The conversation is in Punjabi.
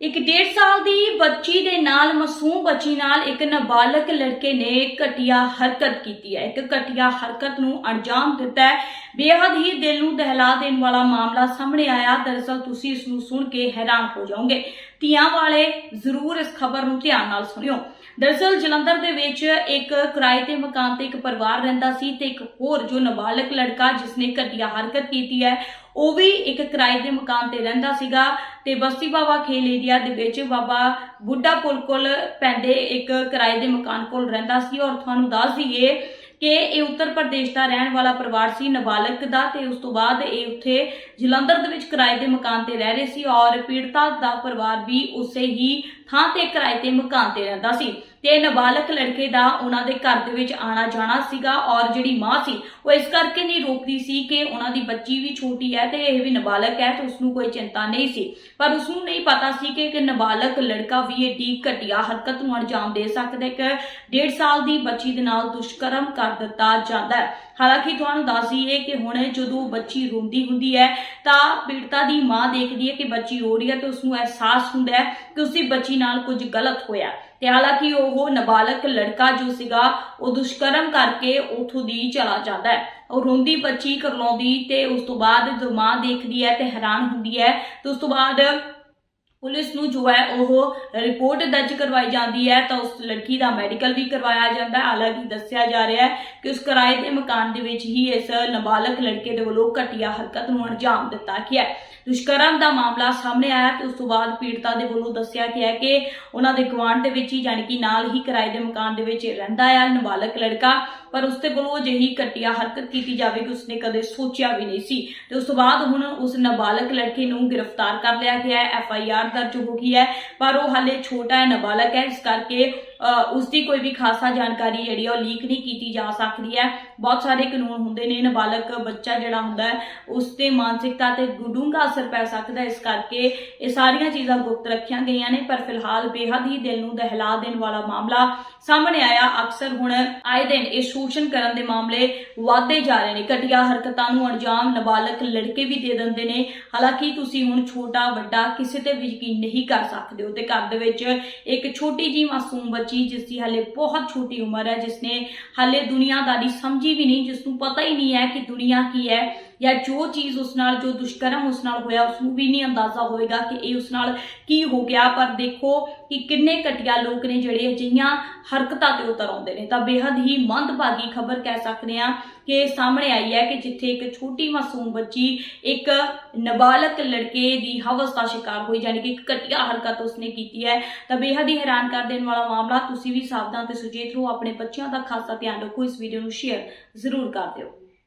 ਇੱਕ ਡੇਢ ਸਾਲ ਦੀ ਬੱਚੀ ਦੇ ਨਾਲ ਮਾਸੂਮ ਬੱਚੀ ਨਾਲ ਇੱਕ ਨਾਬਾਲਗ ਲੜਕੇ ਨੇ ਘਟੀਆ ਹਰਕਤ ਕੀਤੀ ਹੈ। ਇੱਕ ਘਟੀਆ ਹਰਕਤ ਨੂੰ ਅੰਜਾਮ ਦਿੱਤਾ ਹੈ। ਬੇਹੱਦ ਹੀ ਦਿਲ ਨੂੰ ਦਹਿਲਾ ਦੇਣ ਵਾਲਾ ਮਾਮਲਾ ਸਾਹਮਣੇ ਆਇਆ। ਦਰਅਸਲ ਤੁਸੀਂ ਇਸ ਨੂੰ ਸੁਣ ਕੇ ਹੈਰਾਨ ਹੋ ਜਾਓਗੇ। ਧੀਆਂ ਵਾਲੇ ਜ਼ਰੂਰ ਇਸ ਖਬਰ ਨੂੰ ਧਿਆਨ ਨਾਲ ਸੁਣਿਓ। ਦਰਅਸਲ ਜਲੰਧਰ ਦੇ ਵਿੱਚ ਇੱਕ ਕਿਰਾਏ ਤੇ ਮਕਾਨ ਤੇ ਇੱਕ ਪਰਿਵਾਰ ਰਹਿੰਦਾ ਸੀ ਤੇ ਇੱਕ ਹੋਰ ਜੋ ਨਾਬਾਲਗ ਲੜਕਾ ਜਿਸਨੇ ਘਟੀਆ ਹਰਕਤ ਕੀਤੀ ਹੈ ਉਹ ਵੀ ਇੱਕ ਕਿਰਾਏ ਦੇ ਮਕਾਨ ਤੇ ਰਹਿੰਦਾ ਸੀਗਾ ਤੇ ਬਸਤੀ ਬਾਵਾ ਖੇਲ ਏਰੀਆ ਦੇ ਵਿੱਚ ਬਾਬਾ ਬੁੱਢਾ ਪੁਲ ਕੋਲ ਪੈਂਦੇ ਇੱਕ ਕਿਰਾਏ ਦੇ ਮਕਾਨ ਕੋਲ ਰਹਿੰਦਾ ਸੀ ਔਰ ਤੁਹਾਨੂੰ ਦੱਸ ਦਈਏ ਕਿ ਇਹ ਉੱਤਰ ਪ੍ਰਦੇਸ਼ ਦਾ ਰਹਿਣ ਵਾਲਾ ਪਰਿਵਾਰ ਸੀ ਨਾਬਾਲਗ ਦਾ ਤੇ ਉਸ ਤੋਂ ਬਾਅਦ ਇਹ ਉੱਥੇ ਜਲੰਧਰ ਦੇ ਵਿੱਚ ਕਿਰਾਏ ਦੇ ਮਕਾਨ ਤੇ ਰਹਿ ਰਹੇ ਸੀ ਔਰ ਪੀੜਤਾ ਦਾ ਪਰਿਵਾਰ ਵੀ ਉਸੇ ਹੀ ਥਾਂ ਤੇ ਕਿਰਾਏ ਤੇ ਮਕਾਨ ਤੇ ਰਹਿੰਦਾ ਸੀ। ਤੇ ਨਾਬਾਲਗ ਲੜਕੇ ਦਾ ਉਹਨਾਂ ਦੇ ਘਰ ਦੇ ਵਿੱਚ ਆਣਾ ਜਾਣਾ ਸੀਗਾ ਔਰ ਜਿਹੜੀ ਮਾਂ ਸੀ, ਉਹ ਇਸ ਕਰਕੇ ਨਹੀਂ ਰੋਕਦੀ ਸੀ ਕਿ ਉਹਨਾਂ ਦੀ ਬੱਚੀ ਵੀ ਛੋਟੀ ਹੈ ਤੇ ਇਹ ਵੀ ਨਾਬਾਲਗ ਹੈ ਤੇ ਉਸ ਨੂੰ ਕੋਈ ਚਿੰਤਾ ਨਹੀਂ ਸੀ। ਪਰ ਉਸ ਨੂੰ ਨਹੀਂ ਪਤਾ ਸੀ ਕਿ ਇੱਕ ਨਾਬਾਲਗ ਲੜਕਾ ਵੀ ਏਡੀ ਘਟੀਆ ਹਰਕਤ ਨੂੰ ਅੰਜਾਮ ਦੇ ਸਕਦਾ ਹੈ ਕਿ ਡੇਢ ਸਾਲ ਦੀ ਬੱਚੀ ਦੇ ਨਾਲ ਦੁਸ਼ਕਰਮ ਕਰ ਦਿੱਤਾ ਜਾਂਦਾ ਹੈ। ਹਾਲਾਂਕਿ ਤੁਹਾਨੂੰ ਦੱਸ ਦਈਏ ਕਿ ਹੁਣ ਜਦੋਂ ਬੱਚੀ ਰੋਂਦੀ ਹੁੰਦੀ ਹੈ, ਤਾਂ ਪੀੜਤਾ ਦੀ ਮਾਂ ਦੇਖਦੀ ਹੈ ਕਿ ਬੱਚੀ ਰੋ ਰਹੀ ਹੈ ਤੇ ਉਸ ਨੂੰ ਅਹਿਸਾਸ ਹੁੰਦਾ ਹੈ ਕਿ ਉਸਦੀ ਬੱਚੀ ਨਾਲ ਕੁਝ ਗਲਤ ਹੋਇਆ। ਤੇ ਹਾਲਾਂਕਿ ਉਹ ਨਾਬਾਲਗ ਲੜਕਾ ਜੋ ਸੀਗਾ, ਉਹ ਦੁਸ਼ਕਰਮ ਕਰਕੇ ਉਥੋਂ ਦੀ ਚਲਾ ਜਾਂਦਾ ਹੈ। ਉਹ ਰੋਂਦੀ ਬੱਚੀ ਕਰਲਾਉਂਦੀ ਤੇ ਉਸ ਤੋਂ ਬਾਅਦ ਜਦੋਂ ਮਾਂ ਦੇਖਦੀ ਹੈ ਤੇ ਹੈਰਾਨ ਹੁੰਦੀ ਹੈ, ਤੇ ਉਸ ਤੋਂ ਬਾਅਦ ਪੁਲਿਸ ਨੂੰ ਜੋ ਹੈ ਉਹ ਰਿਪੋਰਟ ਦਰਜ ਕਰਵਾਈ ਜਾਂਦੀ ਹੈ, ਤਾਂ ਉਸ ਲੜਕੀ ਦਾ ਮੈਡੀਕਲ ਵੀ ਕਰਵਾਇਆ ਜਾਂਦਾ ਹੈ। ਹਾਲਾਂਕਿ ਦੱਸਿਆ ਜਾ ਰਿਹਾ ਹੈ ਕਿ ਉਸ ਕਿਰਾਏ ਦੇ ਮਕਾਨ ਦੇ ਵਿੱਚ ਹੀ ਇਸ ਨਾਬਾਲਗ ਲੜਕੇ ਦੇ ਵੱਲੋਂ ਘਟੀਆ ਹਰਕਤ ਨੂੰ ਅੰਜਾਮ ਦਿੱਤਾ ਗਿਆ ਹੈ। ਦੁਸ਼ਕਰਮ ਦਾ ਮਾਮਲਾ ਸਾਹਮਣੇ ਆਇਆ ਤੇ ਉਸ ਤੋਂ ਬਾਅਦ ਪੀੜਤਾ ਦੇ ਵੱਲੋਂ ਦੱਸਿਆ ਗਿਆ ਕਿ ਉਹਨਾਂ ਦੇ ਗਵਾਂਢ ਦੇ ਵਿੱਚ ਹੀ ਜਾਣੀ ਕਿ ਨਾਲ ਹੀ ਕਿਰਾਏ ਦੇ ਮਕਾਨ ਦੇ ਵਿੱਚ ਰਹਿੰਦਾ ਹੈ ਨਾਬਾਲਗ ਲੜਕਾ। ਪਰ ਉਸ ਤੇ ਵੱਲੋਂ ਅਜਿਹੀ ਘਟੀਆ ਹਰਕਤ ਕੀਤੀ ਜਾਵੇ ਕਿ ਉਸਨੇ ਕਦੇ ਸੋਚਿਆ ਵੀ ਨਹੀਂ ਸੀ। ਤੇ ਉਸ ਤੋਂ ਬਾਅਦ ਹੁਣ ਉਸ ਨਾਬਾਲਗ ਲੜਕੇ ਨੂੰ ਗ੍ਰਿਫਤਾਰ ਕਰ ਲਿਆ ਗਿਆ ਹੈ। ਐਫ ਆਈ ਆਰ ਦਰਜ ਹੋ ਗਈ ਹੈ, ਪਰ ਉਹ ਹਾਲੇ ਛੋਟਾ ਹੈ, ਨਾਬਾਲਗ ਹੈ। ਇਸ ਕਰਕੇ ਉਸ ਦੀ ਕੋਈ ਵੀ ਖਾਸਾ ਜਾਣਕਾਰੀ ਜਿਹੜੀ ਆ ਉਹ ਲੀਕ ਨਹੀਂ ਕੀਤੀ ਜਾ ਸਕਦੀ ਹੈ। ਬਹੁਤ ਸਾਰੇ ਕਾਨੂੰਨ ਹੁੰਦੇ ਨੇ, ਨਾਬਾਲਗ ਬੱਚਾ ਜਿਹੜਾ ਹੁੰਦਾ ਹੈ ਉਸ ਤੇ ਮਾਨਸਿਕਤਾ ਤੇ ਡੂੰਘਾ ਅਸਰ ਪੈ ਸਕਦਾ ਇਸ ਕਰਕੇ ਇਹ ਸਾਰੀਆਂ ਚੀਜ਼ਾਂ ਗੁਪਤ ਰੱਖੀਆਂ ਗਈਆਂ ਨੇ, ਪਰ ਫਿਲਹਾਲ ਬੇਹੱਦ ਹੀ ਦਿਲ ਨੂੰ ਦਹਿਲਾ ਦੇਣ ਵਾਲਾ ਮਾਮਲਾ ਸਾਹਮਣੇ ਆਇਆ। ਅਕਸਰ ਹੁਣ ਆਏ ਦਿਨ ਇਹ ਸ਼ੋਸ਼ਣ ਕਰਨ ਦੇ ਮਾਮਲੇ ਵਧਦੇ ਜਾ ਰਹੇ ਨੇ। ਘਟੀਆ ਹਰਕਤਾਂ ਨੂੰ ਅੰਜਾਮ ਨਾਬਾਲਗ ਲੜਕੇ ਵੀ ਦੇ ਦਿੰਦੇ ਨੇ। ਹਾਲਾਂਕਿ ਤੁਸੀਂ ਹੁਣ ਛੋਟਾ, ਵੱਡਾ ਕਿਸੇ ਤੇ ਵੀ ਯਕੀਨ ਨਹੀਂ ਕਰ ਸਕਦੇ। ਹੋ ਤੇ ਘਰ ਦੇ ਵਿੱਚ ਇੱਕ ਛੋਟੀ ਜੀ ਮਾਸੂਮ ਬੱਚੀ ਜਿਸ ਦੀ ਹਾਲੇ ਬਹੁਤ ਛੋਟੀ ਉਮਰ ਹੈ ਜਿਸ ਨੇ ਹਾਲੇ ਦੁਨੀਆਦਾਰੀ ਸਮਝੀ ਵੀ ਨਹੀਂ ਜਿਸ ਨੂੰ ਪਤਾ ਹੀ ਨਹੀਂ ਹੈ ਕਿ ਦੁਨੀਆ ਕੀ ਹੈ। ਜਾਂ ਜੋ ਚੀਜ਼ ਉਸ ਨਾਲ, ਜੋ ਦੁਸ਼ਕਰਮ ਉਸ ਨਾਲ ਹੋਇਆ, ਉਸ ਨੂੰ ਵੀ ਨਹੀਂ ਅੰਦਾਜ਼ਾ ਹੋਏਗਾ ਕਿ ਇਹ ਉਸ ਨਾਲ ਕੀ ਹੋ ਗਿਆ। ਪਰ ਦੇਖੋ ਕਿ ਕਿੰਨੇ ਘਟਿਆ ਲੋਕ ਨੇ ਜਿਹੜੇ ਅਜਿਹੀਆਂ ਹਰਕਤਾਂ ਤੇ ਉਤਰ ਆਉਂਦੇ ਨੇ। ਤਾਂ ਬੇहद ਹੀ ਮੰਦਭਾਗੀ ਖਬਰ ਕਹਿ ਸਕਦੇ ਆ ਕਿ ਸਾਹਮਣੇ ਆਈ ਹੈ ਕਿ ਜਿੱਥੇ ਇੱਕ ਛੋਟੀ ਮਾਸੂਮ ਬੱਚੀ, ਇੱਕ ਨਾਬਾਲਗ ਲੜਕੇ ਦੀ ਹਵਸ ਦਾ ਸ਼ਿਕਾਰ ਹੋਈ ਯਾਨੀ ਕਿ ਇੱਕ ਘਟਿਆ ਹਰਕਤ ਉਸਨੇ ਕੀਤੀ ਹੈ। ਤਾਂ ਬੇहद ਹੀ ਹੈਰਾਨ ਕਰ ਦੇਣ ਵਾਲਾ ਮਾਮਲਾ, ਤੁਸੀਂ ਵੀ ਸਾਵਧਾਨ ਤੇ ਸੁਚੇਤ ਰਹੋ, ਆਪਣੇ ਬੱਚਿਆਂ ਦਾ ਖਾਸਾ ਧਿਆਨ ਰੱਖੋ। ਇਸ ਵੀਡੀਓ ਨੂੰ ਸ਼ੇਅਰ ਜ਼ਰੂਰ ਕਰ ਦਿਓ।